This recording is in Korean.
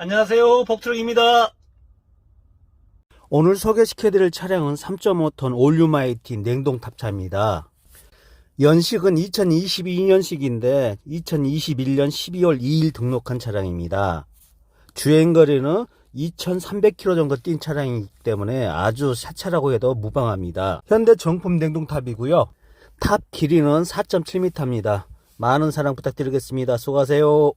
안녕하세요. 복트럭입니다. 오늘 소개시켜드릴 차량은 3.5톤 올류마이티 냉동 탑차입니다. 연식은 2022년식인데 2021년 12월 2일 등록한 차량입니다. 주행거리는 2300km 정도 뛴 차량이기 때문에 아주 새 차라고 해도 무방합니다. 현대 정품 냉동탑이고요. 탑 길이는 4.7m입니다. 많은 사랑 부탁드리겠습니다. 수고하세요.